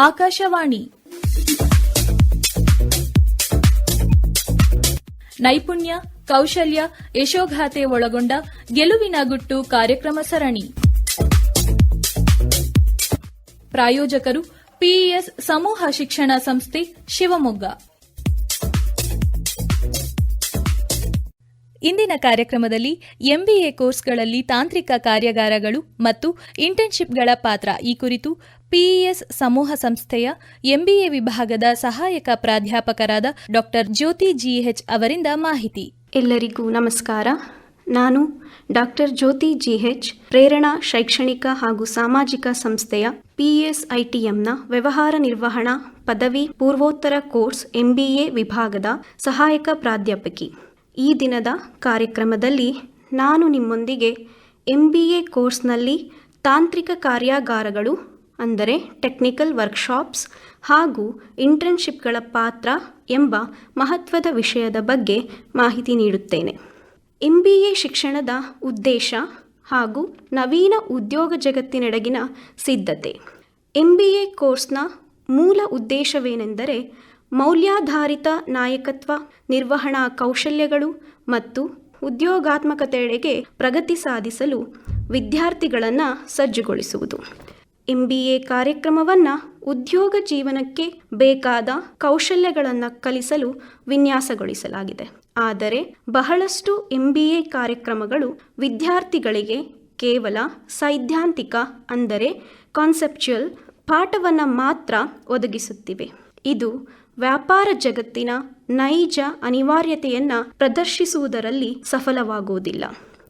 ಆಕಾಶವಾಣಿ. ನೈಪುಣ್ಯ, ಕೌಶಲ್ಯ, ಯಶೋಗಾಥೆ ಒಳಗೊಂಡ ಗೆಲುವಿನ ಗುಟ್ಟು ಕಾರ್ಯಕ್ರಮ ಸರಣಿ. ಪ್ರಾಯೋಜಕರು ಪಿಇಎಸ್ ಸಮೂಹ ಶಿಕ್ಷಣ ಸಂಸ್ಥೆ ಶಿವಮೊಗ್ಗ. ಇಂದಿನ ಕಾರ್ಯಕ್ರಮದಲ್ಲಿ ಎಂಬಿಎ ಕೋರ್ಸ್ಗಳಲ್ಲಿ ತಾಂತ್ರಿಕ ಕಾರ್ಯಾಗಾರಗಳು ಮತ್ತು ಇಂಟರ್ನ್ಶಿಪ್ಗಳ ಪಾತ್ರ. ಈ ಕುರಿತು ಪಿಇಎಸ್ ಸಮೂಹ ಸಂಸ್ಥೆಯ ಎಂಬಿಎ ವಿಭಾಗದ ಸಹಾಯಕ ಪ್ರಾಧ್ಯಾಪಕರಾದ ಡಾಕ್ಟರ್ ಜ್ಯೋತಿ ಜಿಎಚ್ ಅವರಿಂದ ಮಾಹಿತಿ. ಎಲ್ಲರಿಗೂ ನಮಸ್ಕಾರ. ನಾನು ಡಾಕ್ಟರ್ ಜ್ಯೋತಿ ಜಿಎಚ್, ಪ್ರೇರಣಾ ಶೈಕ್ಷಣಿಕ ಹಾಗೂ ಸಾಮಾಜಿಕ ಸಂಸ್ಥೆಯ ಪಿಎಸ್ಐಟಿಎಂನ ವ್ಯವಹಾರ ನಿರ್ವಹಣಾ ಪದವಿ ಪೂರ್ವೋತ್ತರ ಕೋರ್ಸ್ ಎಂಬಿಎ ವಿಭಾಗದ ಸಹಾಯಕ ಪ್ರಾಧ್ಯಾಪಕಿ. ಈ ದಿನದ ಕಾರ್ಯಕ್ರಮದಲ್ಲಿ ನಾನು ನಿಮ್ಮೊಂದಿಗೆ ಎಂ ಬಿ ಎ ಕೋರ್ಸ್ನಲ್ಲಿ ತಾಂತ್ರಿಕ ಕಾರ್ಯಾಗಾರಗಳು, ಅಂದರೆ ಟೆಕ್ನಿಕಲ್ ವರ್ಕ್ಶಾಪ್ಸ್ ಹಾಗೂ ಇಂಟರ್ನ್ಶಿಪ್ಗಳ ಪಾತ್ರ ಎಂಬ ಮಹತ್ವದ ವಿಷಯದ ಬಗ್ಗೆ ಮಾಹಿತಿ ನೀಡುತ್ತೇನೆ. ಎಂ ಬಿ ಎ ಶಿಕ್ಷಣದ ಉದ್ದೇಶ ಹಾಗೂ ನವೀನ ಉದ್ಯೋಗ ಜಗತ್ತಿನೆಡಗಿನ ಸಿದ್ಧತೆ. ಎಂ ಬಿ ಎ ಕೋರ್ಸ್ನ ಮೂಲ ಉದ್ದೇಶವೇನೆಂದರೆ ಮೌಲ್ಯಾಧಾರಿತ ನಾಯಕತ್ವ, ನಿರ್ವಹಣಾ ಕೌಶಲ್ಯಗಳು ಮತ್ತು ಉದ್ಯೋಗಾತ್ಮಕತೆಡೆಗೆ ಪ್ರಗತಿ ಸಾಧಿಸಲು ವಿದ್ಯಾರ್ಥಿಗಳನ್ನು ಸಜ್ಜುಗೊಳಿಸುವುದು. ಎಂ ಬಿ ಎ ಕಾರ್ಯಕ್ರಮವನ್ನು ಉದ್ಯೋಗ ಜೀವನಕ್ಕೆ ಬೇಕಾದ ಕೌಶಲ್ಯಗಳನ್ನು ಕಲಿಸಲು ವಿನ್ಯಾಸಗೊಳಿಸಲಾಗಿದೆ. ಆದರೆ ಬಹಳಷ್ಟು ಎಂಬಿಎ ಕಾರ್ಯಕ್ರಮಗಳು ವಿದ್ಯಾರ್ಥಿಗಳಿಗೆ ಕೇವಲ ಸೈದ್ಧಾಂತಿಕ ಅಂದರೆ ಕಾನ್ಸೆಪ್ಚುಯಲ್ ಪಾಠವನ್ನು ಮಾತ್ರ ಒದಗಿಸುತ್ತಿವೆ. ಇದು ವ್ಯಾಪಾರ ಜಗತ್ತಿನ ನೈಜ ಅನಿವಾರ್ಯತೆಯನ್ನು ಪ್ರದರ್ಶಿಸುವುದರಲ್ಲಿ ಸಫಲವಾಗುವುದಿಲ್ಲ.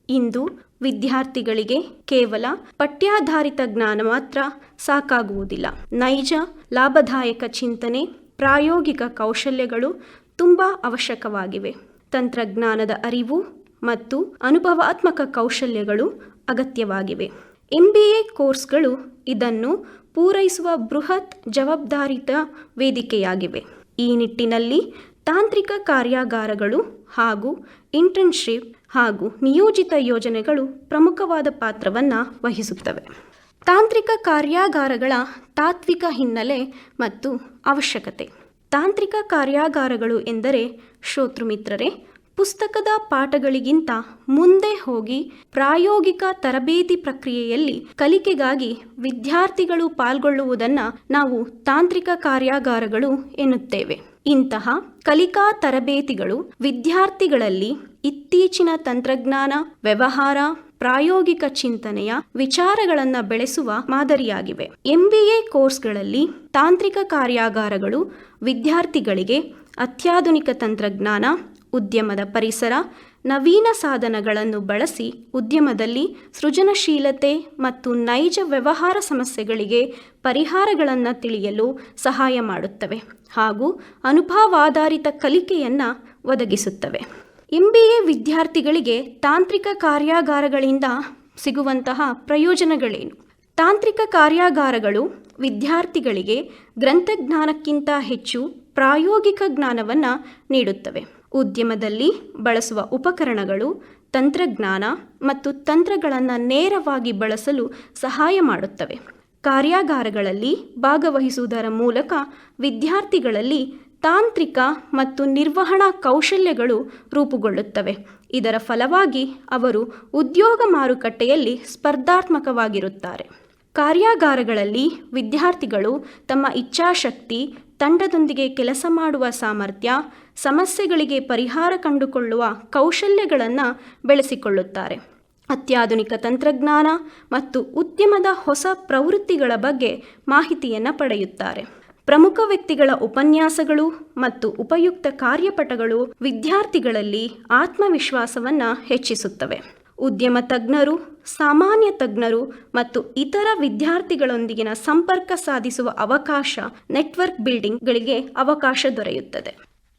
ಇಂದು ವಿದ್ಯಾರ್ಥಿಗಳಿಗೆ ಕೇವಲ ಪಠ್ಯಾಧಾರಿತ ಜ್ಞಾನ ಮಾತ್ರ ಸಾಕಾಗುವುದಿಲ್ಲ. ನೈಜ ಲಾಭದಾಯಕ ಚಿಂತನೆ, ಪ್ರಾಯೋಗಿಕ ಕೌಶಲ್ಯಗಳು ತುಂಬ ಅವಶ್ಯಕವಾಗಿವೆ. ತಂತ್ರಜ್ಞಾನದ ಅರಿವು ಮತ್ತು ಅನುಭವಾತ್ಮಕ ಕೌಶಲ್ಯಗಳು ಅಗತ್ಯವಾಗಿವೆ. ಎಂ ಬಿ ಎ ಕೋರ್ಸ್ಗಳು ಇದನ್ನು ಪೂರೈಸುವ ಬೃಹತ್ ಜವಾಬ್ದಾರಿತ ವೇದಿಕೆಯಾಗಿವೆ. ಈ ನಿಟ್ಟಿನಲ್ಲಿ ತಾಂತ್ರಿಕ ಕಾರ್ಯಾಗಾರಗಳು ಹಾಗೂ ಇಂಟರ್ನ್ಶಿಪ್ ಹಾಗೂ ನಿಯೋಜಿತ ಯೋಜನೆಗಳು ಪ್ರಮುಖವಾದ ಪಾತ್ರವನ್ನು ವಹಿಸುತ್ತವೆ. ತಾಂತ್ರಿಕ ಕಾರ್ಯಾಗಾರಗಳ ತಾತ್ವಿಕ ಹಿನ್ನೆಲೆ ಮತ್ತು ಅವಶ್ಯಕತೆ. ತಾಂತ್ರಿಕ ಕಾರ್ಯಾಗಾರಗಳು ಎಂದರೆ ಶ್ರೋತೃಮಿತ್ರರೇ ಪುಸ್ತಕದ ಪಾಠಗಳಿಗಿಂತ ಮುಂದೆ ಹೋಗಿ ಪ್ರಾಯೋಗಿಕ ತರಬೇತಿ ಪ್ರಕ್ರಿಯೆಯಲ್ಲಿ ಕಲಿಕೆಗಾಗಿ ವಿದ್ಯಾರ್ಥಿಗಳು ಪಾಲ್ಗೊಳ್ಳುವುದನ್ನು ನಾವು ತಾಂತ್ರಿಕ ಕಾರ್ಯಾಗಾರಗಳು ಎನ್ನುತ್ತೇವೆ. ಇಂತಹ ಕಲಿಕಾ ತರಬೇತಿಗಳು ವಿದ್ಯಾರ್ಥಿಗಳಲ್ಲಿ ಇತ್ತೀಚಿನ ತಂತ್ರಜ್ಞಾನ, ವ್ಯವಹಾರ, ಪ್ರಾಯೋಗಿಕ ಚಿಂತನೆಯ ವಿಚಾರಗಳನ್ನು ಬೆಳೆಸುವ ಮಾದರಿಯಾಗಿವೆ. ಎಂಬಿಎ ಕೋರ್ಸ್ಗಳಲ್ಲಿ ತಾಂತ್ರಿಕ ಕಾರ್ಯಾಗಾರಗಳು ವಿದ್ಯಾರ್ಥಿಗಳಿಗೆ ಅತ್ಯಾಧುನಿಕ ತಂತ್ರಜ್ಞಾನ ಉದ್ಯಮದ ಪರಿಸರ, ನವೀನ ಸಾಧನಗಳನ್ನು ಬಳಸಿ ಉದ್ಯಮದಲ್ಲಿ ಸೃಜನಶೀಲತೆ ಮತ್ತು ನೈಜ ವ್ಯವಹಾರ ಸಮಸ್ಯೆಗಳಿಗೆ ಪರಿಹಾರಗಳನ್ನು ತಿಳಿಯಲು ಸಹಾಯ ಮಾಡುತ್ತವೆ ಹಾಗೂ ಅನುಭವಾಧಾರಿತ ಕಲಿಕೆಯನ್ನು ಒದಗಿಸುತ್ತವೆ. ಎಂಬಿಎ ವಿದ್ಯಾರ್ಥಿಗಳಿಗೆ ತಾಂತ್ರಿಕ ಕಾರ್ಯಾಗಾರಗಳಿಂದ ಸಿಗುವಂತಹ ಪ್ರಯೋಜನಗಳೇನು? ತಾಂತ್ರಿಕ ಕಾರ್ಯಾಗಾರಗಳು ವಿದ್ಯಾರ್ಥಿಗಳಿಗೆ ಗ್ರಂಥಜ್ಞಾನಕ್ಕಿಂತ ಹೆಚ್ಚು ಪ್ರಾಯೋಗಿಕ ಜ್ಞಾನವನ್ನು ನೀಡುತ್ತವೆ. ಉದ್ಯಮದಲ್ಲಿ ಬಳಸುವ ಉಪಕರಣಗಳು, ತಂತ್ರಜ್ಞಾನ ಮತ್ತು ತಂತ್ರಗಳನ್ನು ನೇರವಾಗಿ ಬಳಸಲು ಸಹಾಯ ಮಾಡುತ್ತವೆ. ಕಾರ್ಯಾಗಾರಗಳಲ್ಲಿ ಭಾಗವಹಿಸುವುದರ ಮೂಲಕ ವಿದ್ಯಾರ್ಥಿಗಳಲ್ಲಿ ತಾಂತ್ರಿಕ ಮತ್ತು ನಿರ್ವಹಣಾ ಕೌಶಲ್ಯಗಳು ರೂಪುಗೊಳ್ಳುತ್ತವೆ. ಇದರ ಫಲವಾಗಿ ಅವರು ಉದ್ಯೋಗ ಮಾರುಕಟ್ಟೆಯಲ್ಲಿ ಸ್ಪರ್ಧಾತ್ಮಕವಾಗಿರುತ್ತಾರೆ. ಕಾರ್ಯಾಗಾರಗಳಲ್ಲಿ ವಿದ್ಯಾರ್ಥಿಗಳು ತಮ್ಮ ಇಚ್ಛಾಶಕ್ತಿ ತಂಡದೊಂದಿಗೆ ಕೆಲಸ ಮಾಡುವ ಸಾಮರ್ಥ್ಯ, ಸಮಸ್ಯೆಗಳಿಗೆ ಪರಿಹಾರ ಕಂಡುಕೊಳ್ಳುವ ಕೌಶಲ್ಯಗಳನ್ನು ಬೆಳೆಸಿಕೊಳ್ಳುತ್ತಾರೆ. ಅತ್ಯಾಧುನಿಕ ತಂತ್ರಜ್ಞಾನ ಮತ್ತು ಉದ್ಯಮದ ಹೊಸ ಪ್ರವೃತ್ತಿಗಳ ಬಗ್ಗೆ ಮಾಹಿತಿಯನ್ನು ಪಡೆಯುತ್ತಾರೆ. ಪ್ರಮುಖ ವ್ಯಕ್ತಿಗಳ ಉಪನ್ಯಾಸಗಳು ಮತ್ತು ಉಪಯುಕ್ತ ಕಾರ್ಯಪಟಗಳು ವಿದ್ಯಾರ್ಥಿಗಳಲ್ಲಿ ಆತ್ಮವಿಶ್ವಾಸವನ್ನು ಹೆಚ್ಚಿಸುತ್ತವೆ. ಉದ್ಯಮ ತಜ್ಞರು, ಸಾಮಾನ್ಯ ತಜ್ಞರು ಮತ್ತು ಇತರ ವಿದ್ಯಾರ್ಥಿಗಳೊಂದಿಗಿನ ಸಂಪರ್ಕ ಸಾಧಿಸುವ ಅವಕಾಶ ನೆಟ್ವರ್ಕ್ ಬಿಲ್ಡಿಂಗ್ಗಳಿಗೆ ಅವಕಾಶ ದೊರೆಯುತ್ತದೆ.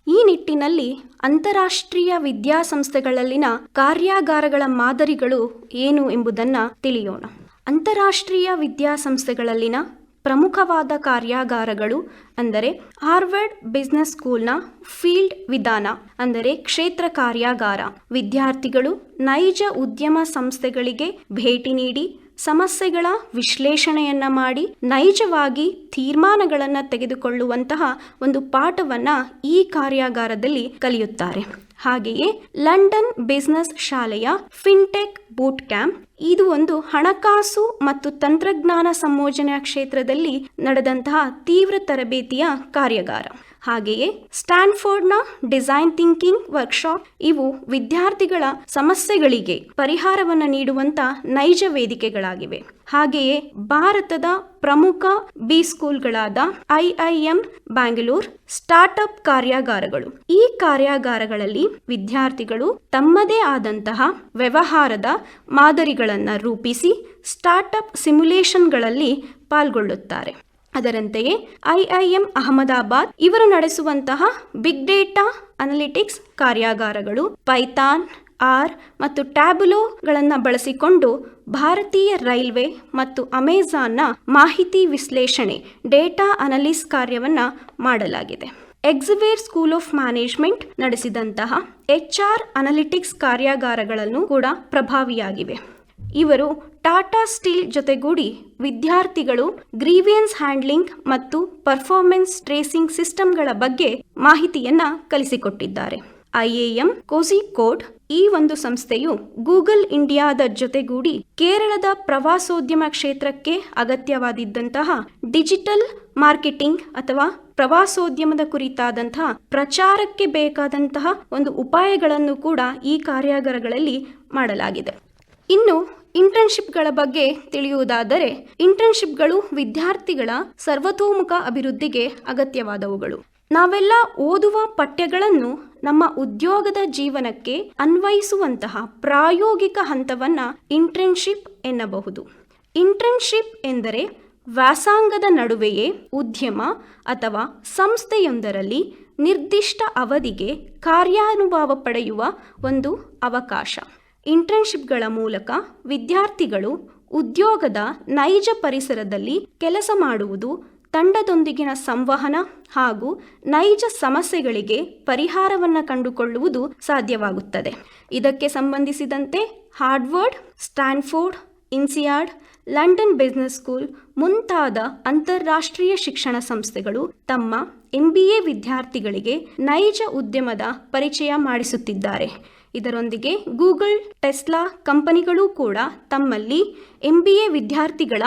ಈ ನಿಟ್ಟಿನಲ್ಲಿ ಅಂತಾರಾಷ್ಟ್ರೀಯ ವಿದ್ಯಾಸಂಸ್ಥೆಗಳಲ್ಲಿನ ಕಾರ್ಯಾಗಾರಗಳ ಮಾದರಿಗಳು ಏನು ಎಂಬುದನ್ನು ತಿಳಿಯೋಣ. ಅಂತಾರಾಷ್ಟ್ರೀಯ ವಿದ್ಯಾಸಂಸ್ಥೆಗಳಲ್ಲಿನ ಪ್ರಮುಖವಾದ ಕಾರ್ಯಾಗಾರಗಳು ಅಂದರೆ ಹಾರ್ವರ್ಡ್ ಬಿಸ್ನೆಸ್ ಸ್ಕೂಲ್ನ ಫೀಲ್ಡ್ ವಿಧಾನ, ಅಂದರೆ ಕ್ಷೇತ್ರ ಕಾರ್ಯಾಗಾರ. ವಿದ್ಯಾರ್ಥಿಗಳು ನೈಜ ಉದ್ಯಮ ಸಂಸ್ಥೆಗಳಿಗೆ ಭೇಟಿ ನೀಡಿ, ಸಮಸ್ಯೆಗಳ ವಿಶ್ಲೇಷಣೆಯನ್ನ ಮಾಡಿ, ನೈಜವಾಗಿ ತೀರ್ಮಾನಗಳನ್ನು ತೆಗೆದುಕೊಳ್ಳುವಂತಹ ಒಂದು ಪಾಠವನ್ನ ಈ ಕಾರ್ಯಾಗಾರದಲ್ಲಿ ಕಲಿಯುತ್ತಾರೆ. ಹಾಗೆಯೇ ಲಂಡನ್ ಬಿಸ್ನೆಸ್ ಶಾಲೆಯ ಫಿನ್ಟೆಕ್ ಬೂಟ್ ಕ್ಯಾಂಪ್ ಇದು ಒಂದು ಹಣಕಾಸು ಮತ್ತು ತಂತ್ರಜ್ಞಾನ ಸಂಯೋಜನೆಯ ಕ್ಷೇತ್ರದಲ್ಲಿ ನಡೆದಂತಹ ತೀವ್ರ ತರಬೇತಿಯ ಕಾರ್ಯಾಗಾರ. ಹಾಗೆಯೇ ಸ್ಟ್ಯಾನ್ಫೋರ್ಡ್ನ ಡಿಸೈನ್ ಥಿಂಕಿಂಗ್ ವರ್ಕ್ಶಾಪ್ ಇವು ವಿದ್ಯಾರ್ಥಿಗಳ ಸಮಸ್ಯೆಗಳಿಗೆ ಪರಿಹಾರವನ್ನು ನೀಡುವಂತ ನೈಜ ವೇದಿಕೆಗಳಾಗಿವೆ. ಹಾಗೆಯೇ ಭಾರತದ ಪ್ರಮುಖ ಬಿ ಸ್ಕೂಲ್ಗಳಾದ ಐಐಎಂ ಬ್ಯಾಂಗ್ಳೂರ್ ಸ್ಟಾರ್ಟ್ಅಪ್ ಕಾರ್ಯಾಗಾರಗಳು. ಈ ಕಾರ್ಯಾಗಾರಗಳಲ್ಲಿ ವಿದ್ಯಾರ್ಥಿಗಳು ತಮ್ಮದೇ ಆದಂತಹ ವ್ಯವಹಾರದ ಮಾದರಿಗಳನ್ನು ರೂಪಿಸಿ ಸ್ಟಾರ್ಟ್ಅಪ್ ಸಿಮ್ಯುಲೇಷನ್ಗಳಲ್ಲಿ ಪಾಲ್ಗೊಳ್ಳುತ್ತಾರೆ. ಅದರಂತೆಯೇ ಐಐಎಂ ಅಹಮದಾಬಾದ್ ಇವರು ನಡೆಸುವಂತಹ ಬಿಗ್ ಡೇಟಾ ಅನಲಿಟಿಕ್ಸ್ ಕಾರ್ಯಾಗಾರಗಳು ಪೈಥಾನ್, ಆರ್ ಮತ್ತು ಟ್ಯಾಬ್ಲೋಗಳನ್ನು ಬಳಸಿಕೊಂಡು ಭಾರತೀಯ ರೈಲ್ವೆ ಮತ್ತು ಅಮೆಜಾನ್ನ ಮಾಹಿತಿ ವಿಶ್ಲೇಷಣೆ, ಡೇಟಾ ಅನಲಿಸ್ ಕಾರ್ಯವನ್ನು ಮಾಡಲಾಗಿದೆ. ಎಕ್ಸಿವೇರ್ ಸ್ಕೂಲ್ ಆಫ್ ಮ್ಯಾನೇಜ್ಮೆಂಟ್ ನಡೆಸಿದಂತಹ ಎಚ್ ಆರ್ ಅನಲಿಟಿಕ್ಸ್ ಕಾರ್ಯಾಗಾರಗಳನ್ನು ಕೂಡ ಪ್ರಭಾವಿಯಾಗಿವೆ. ಇವರು ಟಾಟಾ ಸ್ಟೀಲ್ ಜೊತೆಗೂಡಿ ವಿದ್ಯಾರ್ಥಿಗಳು ಗ್ರೀವಿಯನ್ಸ್ ಹ್ಯಾಂಡ್ಲಿಂಗ್ ಮತ್ತು ಪರ್ಫಾರ್ಮೆನ್ಸ್ ಟ್ರೇಸಿಂಗ್ ಸಿಸ್ಟಮ್ಗಳ ಬಗ್ಗೆ ಮಾಹಿತಿಯನ್ನ ಕಲಿಸಿಕೊಟ್ಟಿದ್ದಾರೆ. ಐಎಎಂ ಕೋಸಿಕೋಡ್ ಈ ಒಂದು ಸಂಸ್ಥೆಯು ಗೂಗಲ್ ಇಂಡಿಯಾದ ಜೊತೆಗೂಡಿ ಕೇರಳದ ಪ್ರವಾಸೋದ್ಯಮ ಕ್ಷೇತ್ರಕ್ಕೆ ಅಗತ್ಯವಾದಿದ್ದಂತಹ ಡಿಜಿಟಲ್ ಮಾರ್ಕೆಟಿಂಗ್ ಅಥವಾ ಪ್ರವಾಸೋದ್ಯಮದ ಕುರಿತಾದಂತಹ ಪ್ರಚಾರಕ್ಕೆ ಬೇಕಾದಂತಹ ಒಂದು ಉಪಾಯಗಳನ್ನು ಕೂಡ ಈ ಕಾರ್ಯಾಗಾರಗಳಲ್ಲಿ ಮಾಡಲಾಗಿದೆ. ಇನ್ನು ಇಂಟರ್ನ್ಶಿಪ್ಗಳ ಬಗ್ಗೆ ತಿಳಿಯುವುದಾದರೆ, ಇಂಟರ್ನ್ಶಿಪ್ಗಳು ವಿದ್ಯಾರ್ಥಿಗಳ ಸರ್ವತೋಮುಖ ಅಭಿವೃದ್ಧಿಗೆ ಅಗತ್ಯವಾದವುಗಳು. ನಾವೆಲ್ಲ ಓದುವ ಪಠ್ಯಗಳನ್ನು ನಮ್ಮ ಉದ್ಯೋಗದ ಜೀವನಕ್ಕೆ ಅನ್ವಯಿಸುವಂತಹ ಪ್ರಾಯೋಗಿಕ ಹಂತವನ್ನ ಇಂಟರ್ನ್ಶಿಪ್ ಎನ್ನಬಹುದು. ಇಂಟರ್ನ್ಶಿಪ್ ಎಂದರೆ ವ್ಯಾಸಾಂಗದ ನಡುವೆಯೇ ಉದ್ಯಮ ಅಥವಾ ಸಂಸ್ಥೆಯೊಂದರಲ್ಲಿ ನಿರ್ದಿಷ್ಟ ಅವಧಿಗೆ ಕಾರ್ಯಾನುಭವ ಪಡೆಯುವ ಒಂದು ಅವಕಾಶ. ಇಂಟರ್ನ್ಶಿಪ್ಗಳ ಮೂಲಕ ವಿದ್ಯಾರ್ಥಿಗಳು ಉದ್ಯೋಗದ ನೈಜ ಪರಿಸರದಲ್ಲಿ ಕೆಲಸ ಮಾಡುವುದು, ತಂಡದೊಂದಿಗಿನ ಸಂವಹನ ಹಾಗೂ ನೈಜ ಸಮಸ್ಯೆಗಳಿಗೆ ಪರಿಹಾರವನ್ನು ಕಂಡುಕೊಳ್ಳುವುದು ಸಾಧ್ಯವಾಗುತ್ತದೆ. ಇದಕ್ಕೆ ಸಂಬಂಧಿಸಿದಂತೆ Harvard, Stanford, INSEAD, London Business School ಮುಂತಾದ ಅಂತಾರಾಷ್ಟ್ರೀಯ ಶಿಕ್ಷಣ ಸಂಸ್ಥೆಗಳು ತಮ್ಮ ಎಂಬಿಎ ವಿದ್ಯಾರ್ಥಿಗಳಿಗೆ ನೈಜ ಉದ್ಯಮದ ಪರಿಚಯ ಮಾಡಿಸುತ್ತಿದ್ದಾರೆ. ಇದರೊಂದಿಗೆ ಗೂಗಲ್, ಟೆಸ್ಲಾ ಕಂಪನಿಗಳು ಕೂಡ ತಮ್ಮಲ್ಲಿ ಎಂಬಿಎ ವಿದ್ಯಾರ್ಥಿಗಳ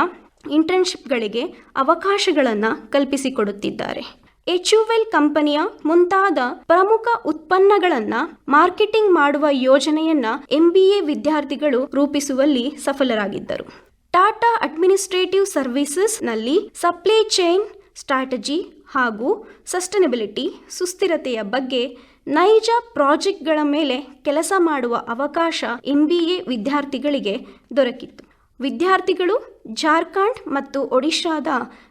ಇಂಟರ್ನ್ಶಿಪ್ಗಳಿಗೆ ಅವಕಾಶಗಳನ್ನು ಕಲ್ಪಿಸಿಕೊಡುತ್ತಿದ್ದಾರೆ. ಎಚ್ ಯು ಎಲ್ ಕಂಪನಿಯ ಮುಂತಾದ ಪ್ರಮುಖ ಉತ್ಪನ್ನಗಳನ್ನು ಮಾರ್ಕೆಟಿಂಗ್ ಮಾಡುವ ಯೋಜನೆಯನ್ನ ಎ ವಿದ್ಯಾರ್ಥಿಗಳು ರೂಪಿಸುವಲ್ಲಿ ಸಫಲರಾಗಿದ್ದರು. ಟಾಟಾ ಅಡ್ಮಿನಿಸ್ಟ್ರೇಟಿವ್ ಸರ್ವಿಸಸ್ನಲ್ಲಿ ಸಪ್ಲೈ ಚೈನ್ ಸ್ಟ್ರಾಟಜಿ ಹಾಗೂ ಸಸ್ಟೈನಬಿಲಿಟಿ ಸುಸ್ಥಿರತೆಯ ಬಗ್ಗೆ ನೈಜ ಪ್ರಾಜೆಕ್ಟ್ಗಳ ಮೇಲೆ ಕೆಲಸ ಮಾಡುವ ಅವಕಾಶ ಎಂಬಿಎ ವಿದ್ಯಾರ್ಥಿಗಳಿಗೆ ದೊರಕಿತ್ತು. ವಿದ್ಯಾರ್ಥಿಗಳು ಜಾರ್ಖಂಡ್ ಮತ್ತು ಒಡಿಶಾದ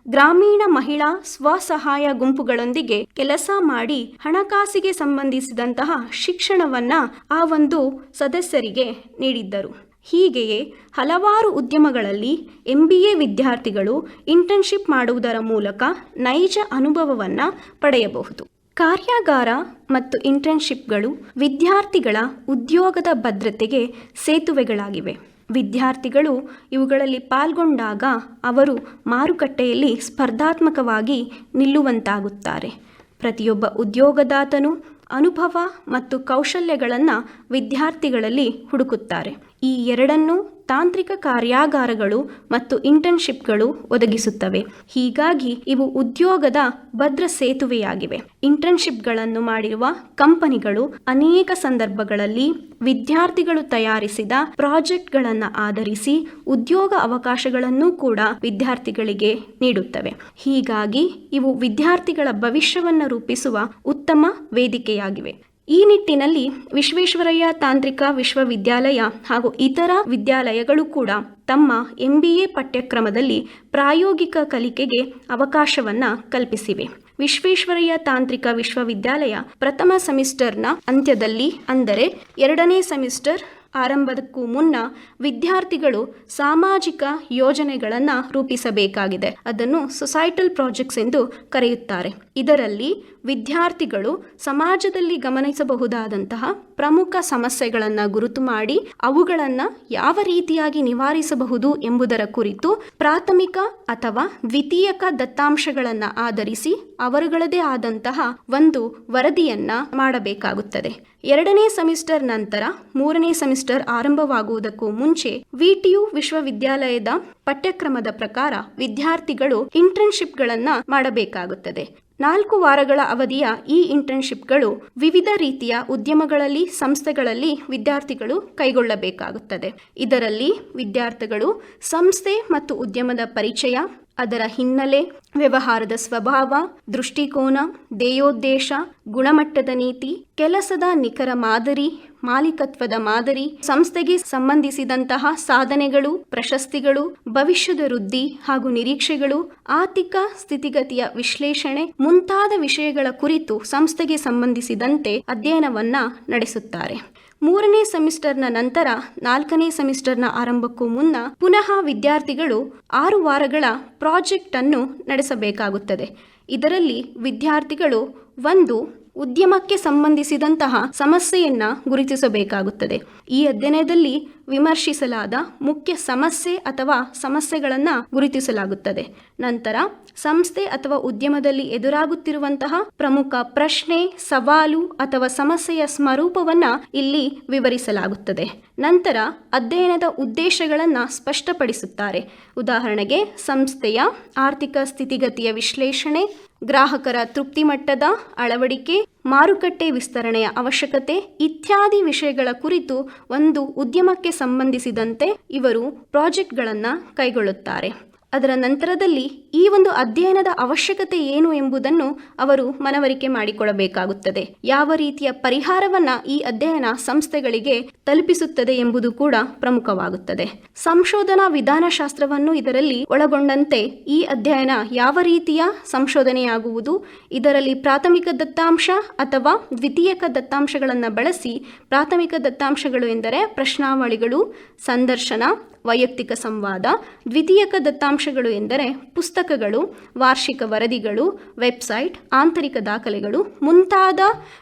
ಗ್ರಾಮೀಣ ಮಹಿಳಾ ಸ್ವಸಹಾಯ ಗುಂಪುಗಳೊಂದಿಗೆ ಕೆಲಸ ಮಾಡಿ ಹಣಕಾಸಿಗೆ ಸಂಬಂಧಿಸಿದಂತಹ ಶಿಕ್ಷಣವನ್ನು ಆ ಒಂದು ಸದಸ್ಯರಿಗೆ ನೀಡಿದ್ದರು. ಹೀಗೆಯೇ ಹಲವಾರು ಉದ್ಯಮಗಳಲ್ಲಿ ಎಂಬಿಎ ವಿದ್ಯಾರ್ಥಿಗಳು ಇಂಟರ್ನ್ಶಿಪ್ ಮಾಡುವುದರ ಮೂಲಕ ನೈಜ ಅನುಭವವನ್ನು ಪಡೆಯಬಹುದು. ಕಾರ್ಯಾಗಾರ ಮತ್ತು ಇಂಟರ್ನ್ಶಿಪ್ಗಳು ವಿದ್ಯಾರ್ಥಿಗಳ ಉದ್ಯೋಗದ ಭದ್ರತೆಗೆ ಸೇತುವೆಗಳಾಗಿವೆ. ವಿದ್ಯಾರ್ಥಿಗಳು ಇವುಗಳಲ್ಲಿ ಪಾಲ್ಗೊಂಡಾಗ ಅವರು ಮಾರುಕಟ್ಟೆಯಲ್ಲಿ ಸ್ಪರ್ಧಾತ್ಮಕವಾಗಿ ನಿಲ್ಲುವಂತಾಗುತ್ತಾರೆ. ಪ್ರತಿಯೊಬ್ಬ ಉದ್ಯೋಗದಾತನು ಅನುಭವ ಮತ್ತು ಕೌಶಲ್ಯಗಳನ್ನು ವಿದ್ಯಾರ್ಥಿಗಳಲ್ಲಿ ಹುಡುಕುತ್ತಾರೆ. ಈ ಎರಡನ್ನೂ ತಾಂತ್ರಿಕ ಕಾರ್ಯಾಗಾರಗಳು ಮತ್ತು ಇಂಟರ್ನ್ಶಿಪ್ಗಳು ಒದಗಿಸುತ್ತವೆ. ಹೀಗಾಗಿ ಇವು ಉದ್ಯೋಗದ ಭದ್ರ ಸೇತುವೆಯಾಗಿವೆ. ಇಂಟರ್ನ್ಶಿಪ್ಗಳನ್ನು ಮಾಡಿರುವ ಕಂಪನಿಗಳು ಅನೇಕ ಸಂದರ್ಭಗಳಲ್ಲಿ ವಿದ್ಯಾರ್ಥಿಗಳು ತಯಾರಿಸಿದ ಪ್ರಾಜೆಕ್ಟ್ಗಳನ್ನು ಆಧರಿಸಿ ಉದ್ಯೋಗ ಅವಕಾಶಗಳನ್ನು ಕೂಡ ವಿದ್ಯಾರ್ಥಿಗಳಿಗೆ ನೀಡುತ್ತವೆ. ಹೀಗಾಗಿ ಇವು ವಿದ್ಯಾರ್ಥಿಗಳ ಭವಿಷ್ಯವನ್ನು ರೂಪಿಸುವ ಉತ್ತಮ ವೇದಿಕೆಯಾಗಿವೆ. ಈ ನಿಟ್ಟಿನಲ್ಲಿ ವಿಶ್ವೇಶ್ವರಯ್ಯ ತಾಂತ್ರಿಕ ವಿಶ್ವವಿದ್ಯಾಲಯ ಹಾಗೂ ಇತರ ವಿದ್ಯಾಲಯಗಳು ಕೂಡ ತಮ್ಮ ಎಂಬಿಎ ಪಠ್ಯಕ್ರಮದಲ್ಲಿ ಪ್ರಾಯೋಗಿಕ ಕಲಿಕೆಗೆ ಅವಕಾಶವನ್ನ ಕಲ್ಪಿಸಿವೆ. ವಿಶ್ವೇಶ್ವರಯ್ಯ ತಾಂತ್ರಿಕ ವಿಶ್ವವಿದ್ಯಾಲಯ ಪ್ರಥಮ ಸೆಮಿಸ್ಟರ್ನ ಅಂತ್ಯದಲ್ಲಿ ಅಂದರೆ ಎರಡನೇ ಸೆಮಿಸ್ಟರ್ ಆರಂಭಕ್ಕೂ ಮುನ್ನ ವಿದ್ಯಾರ್ಥಿಗಳು ಸಾಮಾಜಿಕ ಯೋಜನೆಗಳನ್ನು ರೂಪಿಸಬೇಕಾಗಿದೆ. ಅದನ್ನು ಸೊಸೈಟಲ್ ಪ್ರಾಜೆಕ್ಟ್ಸ್ ಎಂದು ಕರೆಯುತ್ತಾರೆ. ಇದರಲ್ಲಿ ವಿದ್ಯಾರ್ಥಿಗಳು ಸಮಾಜದಲ್ಲಿ ಗಮನಿಸಬಹುದಾದಂತಹ ಪ್ರಮುಖ ಸಮಸ್ಯೆಗಳನ್ನು ಗುರುತು ಮಾಡಿ ಅವುಗಳನ್ನು ಯಾವ ರೀತಿಯಾಗಿ ನಿವಾರಿಸಬಹುದು ಎಂಬುದರ ಕುರಿತು ಪ್ರಾಥಮಿಕ ಅಥವಾ ದ್ವಿತೀಯಕ ದತ್ತಾಂಶಗಳನ್ನು ಆಧರಿಸಿ ಅವರುಗಳದೇ ಆದಂತಹ ಒಂದು ವರದಿಯನ್ನ ಮಾಡಬೇಕಾಗುತ್ತದೆ. ಎರಡನೇ ಸೆಮಿಸ್ಟರ್ ನಂತರ ಮೂರನೇ ಸೆಮಿಸ್ಟರ್ ಆರಂಭವಾಗುವುದಕ್ಕೂ ಮುಂಚೆ ವಿಟಿಯು ವಿಶ್ವವಿದ್ಯಾಲಯದ ಪಠ್ಯಕ್ರಮದ ಪ್ರಕಾರ ವಿದ್ಯಾರ್ಥಿಗಳು ಇಂಟರ್ನ್ಶಿಪ್ಗಳನ್ನು ಮಾಡಬೇಕಾಗುತ್ತದೆ. ನಾಲ್ಕು ವಾರಗಳ ಅವಧಿಯ ಈ ಇಂಟರ್ನ್ಶಿಪ್ಗಳು ವಿವಿಧ ರೀತಿಯ ಉದ್ಯಮಗಳಲ್ಲಿ, ಸಂಸ್ಥೆಗಳಲ್ಲಿ ವಿದ್ಯಾರ್ಥಿಗಳು ಕೈಗೊಳ್ಳಬೇಕಾಗುತ್ತದೆ. ಇದರಲ್ಲಿ ವಿದ್ಯಾರ್ಥಿಗಳು ಸಂಸ್ಥೆ ಮತ್ತು ಉದ್ಯಮದ ಪರಿಚಯ ಅದರ ಹಿನ್ನೆಲೆ ವ್ಯವಹಾರದ ಸ್ವಭಾವ, ದೃಷ್ಟಿಕೋನ ಧ್ಯೇಯೋದ್ದೇಶ ಗುಣಮಟ್ಟದ ನೀತಿ, ಕೆಲಸದ ನಿಖರ ಮಾದರಿ, ಮಾಲೀಕತ್ವದ ಮಾದರಿ, ಸಂಸ್ಥೆಗೆ ಸಂಬಂಧಿಸಿದಂತಹ ಸಾಧನೆಗಳು, ಪ್ರಶಸ್ತಿಗಳು, ಭವಿಷ್ಯದ ವೃದ್ಧಿ ಹಾಗೂ ನಿರೀಕ್ಷೆಗಳು, ಆರ್ಥಿಕ ಸ್ಥಿತಿಗತಿಯ ವಿಶ್ಲೇಷಣೆ ಮುಂತಾದ ವಿಷಯಗಳ ಕುರಿತು ಸಂಸ್ಥೆಗೆ ಸಂಬಂಧಿಸಿದಂತೆ ಅಧ್ಯಯನವನ್ನ ನಡೆಸುತ್ತಾರೆ. ಮೂರನೇ ಸೆಮಿಸ್ಟರ್ನ ನಂತರ ನಾಲ್ಕನೇ ಸೆಮಿಸ್ಟರ್ನ ಆರಂಭಕ್ಕೂ ಮುನ್ನ ಪುನಃ ವಿದ್ಯಾರ್ಥಿಗಳು ಆರು ವಾರಗಳ ಪ್ರಾಜೆಕ್ಟ್ ಅನ್ನು ನಡೆಸಬೇಕಾಗುತ್ತದೆ. ಇದರಲ್ಲಿ ವಿದ್ಯಾರ್ಥಿಗಳು ಒಂದು, ಉದ್ಯಮಕ್ಕೆ ಸಂಬಂಧಿಸಿದಂತಹ ಸಮಸ್ಯೆಯನ್ನ ಗುರುತಿಸಬೇಕಾಗುತ್ತದೆ. ಈ ಅಧ್ಯಯನದಲ್ಲಿ ವಿಮರ್ಶಿಸಲಾದ ಮುಖ್ಯ ಸಮಸ್ಯೆ ಅಥವಾ ಸಮಸ್ಯೆಗಳನ್ನು ಗುರುತಿಸಲಾಗುತ್ತದೆ. ನಂತರ ಸಂಸ್ಥೆ ಅಥವಾ ಉದ್ಯಮದಲ್ಲಿ ಎದುರಾಗುತ್ತಿರುವಂತಹ ಪ್ರಮುಖ ಪ್ರಶ್ನೆ, ಸವಾಲು ಅಥವಾ ಸಮಸ್ಯೆಯ ಸ್ವರೂಪವನ್ನು ಇಲ್ಲಿ ವಿವರಿಸಲಾಗುತ್ತದೆ. ನಂತರ ಅಧ್ಯಯನದ ಉದ್ದೇಶಗಳನ್ನು ಸ್ಪಷ್ಟಪಡಿಸುತ್ತಾರೆ. ಉದಾಹರಣೆಗೆ, ಸಂಸ್ಥೆಯ ಆರ್ಥಿಕ ಸ್ಥಿತಿಗತಿಯ ವಿಶ್ಲೇಷಣೆ, ಗ್ರಾಹಕರ ತೃಪ್ತಿ ಮಟ್ಟದ ಅಳವಡಿಕೆ ಮಾರುಕಟ್ಟೆ ವಿಸ್ತರಣೆಯ ಅವಶ್ಯಕತೆ ಇತ್ಯಾದಿ ವಿಷಯಗಳ ಕುರಿತು ಒಂದು ಉದ್ಯಮಕ್ಕೆ ಸಂಬಂಧಿಸಿದಂತೆ ಇವರು ಪ್ರಾಜೆಕ್ಟ್ಗಳನ್ನು ಕೈಗೊಳ್ಳುತ್ತಾರೆ. ಅದರ ನಂತರದಲ್ಲಿ ಈ ಒಂದು ಅಧ್ಯಯನದ ಅವಶ್ಯಕತೆ ಏನು ಎಂಬುದನ್ನು ಅವರು ಮನವರಿಕೆ ಮಾಡಿಕೊಳ್ಳಬೇಕಾಗುತ್ತದೆ. ಯಾವ ರೀತಿಯ ಪರಿಹಾರವನ್ನ ಈ ಅಧ್ಯಯನ ಸಂಸ್ಥೆಗಳಿಗೆ ತಲುಪಿಸುತ್ತದೆ ಎಂಬುದು ಕೂಡ ಪ್ರಮುಖವಾಗುತ್ತದೆ. ಸಂಶೋಧನಾ ವಿಧಾನಶಾಸ್ತ್ರವನ್ನು ಇದರಲ್ಲಿ ಒಳಗೊಂಡಂತೆ ಈ ಅಧ್ಯಯನ ಯಾವ ರೀತಿಯ ಸಂಶೋಧನೆಯಾಗುವುದು, ಇದರಲ್ಲಿ ಪ್ರಾಥಮಿಕ ದತ್ತಾಂಶ ಅಥವಾ ದ್ವಿತೀಯಕ ದತ್ತಾಂಶಗಳನ್ನು ಬಳಸಿ ಪ್ರಾಥಮಿಕ ದತ್ತಾಂಶಗಳು ಎಂದರೆ ಪ್ರಶ್ನಾವಳಿಗಳು, ಸಂದರ್ಶನ, ವೈಯಕ್ತಿಕ ಸಂವಾದ, ದ್ವಿತೀಯಕ ದತ್ತಾಂಶಗಳು ಎಂದರೆ ಪುಸ್ತಕಗಳು, ವಾರ್ಷಿಕ ವರದಿಗಳು, ವೆಬ್ಸೈಟ್, ಆಂತರಿಕ ದಾಖಲೆಗಳು ಮುಂತಾದ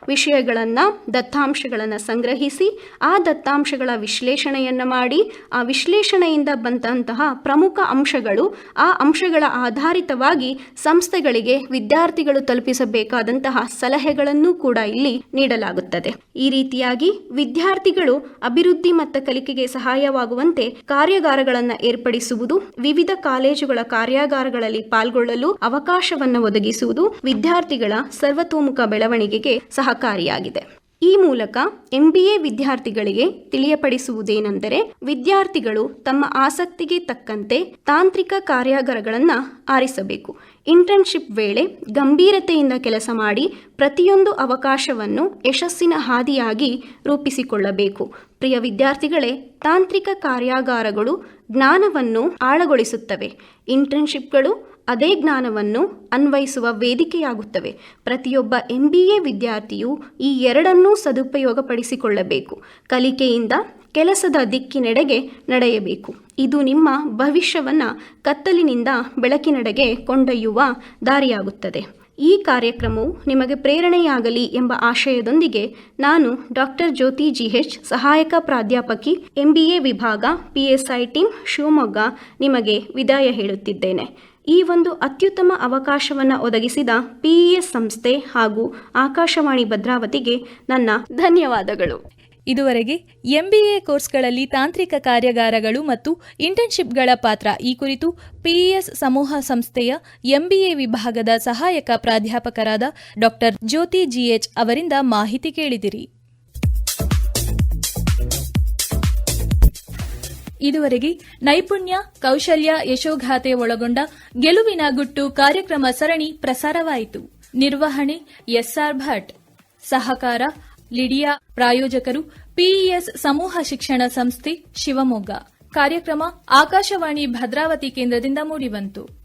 ವಿಷಯಗಳನ್ನು, ದತ್ತಾಂಶಗಳನ್ನು ಸಂಗ್ರಹಿಸಿ, ಆ ದತ್ತಾಂಶಗಳ ವಿಶ್ಲೇಷಣೆಯನ್ನು ಮಾಡಿ, ಆ ವಿಶ್ಲೇಷಣೆಯಿಂದ ಬಂದಂತಹ ಪ್ರಮುಖ ಅಂಶಗಳು, ಆ ಅಂಶಗಳ ಆಧಾರಿತವಾಗಿ ಸಂಸ್ಥೆಗಳಿಗೆ ವಿದ್ಯಾರ್ಥಿಗಳು ತಲುಪಿಸಬೇಕಾದಂತಹ ಸಲಹೆಗಳನ್ನು ಕೂಡ ಇಲ್ಲಿ ನೀಡಲಾಗುತ್ತದೆ. ಈ ರೀತಿಯಾಗಿ ವಿದ್ಯಾರ್ಥಿಗಳು ಅಭಿವೃದ್ಧಿ ಮತ್ತು ಕಲಿಕೆಗೆ ಸಹಾಯವಾಗುವಂತೆ ಕಾರ್ಯಾಗಾರಗಳನ್ನು ಏರ್ಪಡಿಸುವುದು, ವಿವಿಧ ಕಾಲೇಜುಗಳ ಕಾರ್ಯಾಗಾರಗಳಲ್ಲಿ ಪಾಲ್ಗೊಳ್ಳಲು ಅವಕಾಶವನ್ನು ಒದಗಿಸುವುದು ವಿದ್ಯಾರ್ಥಿಗಳ ಸರ್ವತೋಮುಖ ಬೆಳವಣಿಗೆಗೆ ಸಹಕಾರಿಯಾಗಿದೆ. ಈ ಮೂಲಕ ಎಂಬಿಎ ವಿದ್ಯಾರ್ಥಿಗಳಿಗೆ ತಿಳಿಯಪಡಿಸುವುದೇನೆಂದರೆ ವಿದ್ಯಾರ್ಥಿಗಳು ತಮ್ಮ ಆಸಕ್ತಿಗೆ ತಕ್ಕಂತೆ ತಾಂತ್ರಿಕ ಕಾರ್ಯಾಗಾರಗಳನ್ನು ಆರಿಸಬೇಕು. ಇಂಟರ್ನ್ಶಿಪ್ ವೇಳೆ ಗಂಭೀರತೆಯಿಂದ ಕೆಲಸ ಮಾಡಿ ಪ್ರತಿಯೊಂದು ಅವಕಾಶವನ್ನು ಯಶಸ್ಸಿನ ಹಾದಿಯಾಗಿ ರೂಪಿಸಿಕೊಳ್ಳಬೇಕು. ಪ್ರಿಯ ವಿದ್ಯಾರ್ಥಿಗಳೇ, ತಾಂತ್ರಿಕ ಕಾರ್ಯಾಗಾರಗಳು ಜ್ಞಾನವನ್ನು ಆಳಗೊಳಿಸುತ್ತವೆ. ಇಂಟರ್ನ್ಶಿಪ್ಗಳು ಅದೇ ಜ್ಞಾನವನ್ನು ಅನ್ವಯಿಸುವ ವೇದಿಕೆಯಾಗುತ್ತವೆ. ಪ್ರತಿಯೊಬ್ಬ ಎಂ ಬಿ ಎ ವಿದ್ಯಾರ್ಥಿಯು ಈ ಎರಡನ್ನೂ ಸದುಪಯೋಗಪಡಿಸಿಕೊಳ್ಳಬೇಕು. ಕಲಿಕೆಯಿಂದ ಕೆಲಸದ ದಿಕ್ಕಿನೆಡೆಗೆ ನಡೆಯಬೇಕು. ಇದು ನಿಮ್ಮ ಭವಿಷ್ಯವನ್ನು ಕತ್ತಲಿನಿಂದ ಬೆಳಕಿನೆಡೆಗೆ ಕೊಂಡೊಯ್ಯುವ ದಾರಿಯಾಗುತ್ತದೆ. ಈ ಕಾರ್ಯಕ್ರಮವು ನಿಮಗೆ ಪ್ರೇರಣೆಯಾಗಲಿ ಎಂಬ ಆಶಯದೊಂದಿಗೆ ನಾನು ಡಾಕ್ಟರ್ ಜ್ಯೋತಿ ಜಿಎಚ್, ಸಹಾಯಕ ಪ್ರಾಧ್ಯಾಪಕಿ, ಎಂಬಿಎ ವಿಭಾಗ, ಪಿಎಸ್ಐ ಟೀಮ್ ಶಿವಮೊಗ್ಗ ನಿಮಗೆ ವಿದಾಯ ಹೇಳುತ್ತಿದ್ದೇನೆ. ಈ ಒಂದು ಅತ್ಯುತ್ತಮ ಅವಕಾಶವನ್ನು ಒದಗಿಸಿದ ಪಿಇಎಸ್ ಸಂಸ್ಥೆ ಹಾಗೂ ಆಕಾಶವಾಣಿ ಭದ್ರಾವತಿಗೆ ನನ್ನ ಧನ್ಯವಾದಗಳು. ಇದುವರೆಗೆ ಎಂಬಿಎ ಕೋರ್ಸ್ಗಳಲ್ಲಿ ತಾಂತ್ರಿಕ ಕಾರ್ಯಾಗಾರಗಳು ಮತ್ತು ಇಂಟರ್ನ್ಶಿಪ್ಗಳ ಪಾತ್ರ. ಈ ಕುರಿತು ಪಿಇಎಸ್ ಸಮೂಹ ಸಂಸ್ಥೆಯ ಎಂಬಿಎ ವಿಭಾಗದ ಸಹಾಯಕ ಪ್ರಾಧ್ಯಾಪಕರಾದ ಡಾಕ್ಟರ್ ಜ್ಯೋತಿ ಜಿಎಚ್ ಅವರಿಂದ ಮಾಹಿತಿ ಕೇಳಿದಿರಿ. ಇದುವರೆಗೆ ನೈಪುಣ್ಯ ಕೌಶಲ್ಯ ಯಶೋಗಾಥೆ ಒಳಗೊಂಡ ಗೆಲುವಿನ ಗುಟ್ಟು ಕಾರ್ಯಕ್ರಮ ಸರಣಿ ಪ್ರಸಾರವಾಯಿತು. ನಿರ್ವಹಣೆ ಎಸ್ಆರ್ ಭಟ್. ಸಹಕಾರ ಲಿಡಿಯಾ ಪ್ರಾಯೋಜಕರು ಪಿಇಎಸ್ ಸಮೂಹ ಶಿಕ್ಷಣ ಸಂಸ್ಥೆ ಶಿವಮೊಗ್ಗ. ಕಾರ್ಯಕ್ರಮ ಆಕಾಶವಾಣಿ ಭದ್ರಾವತಿ ಕೇಂದ್ರದಿಂದ ಮೂಡಿಬಂತು.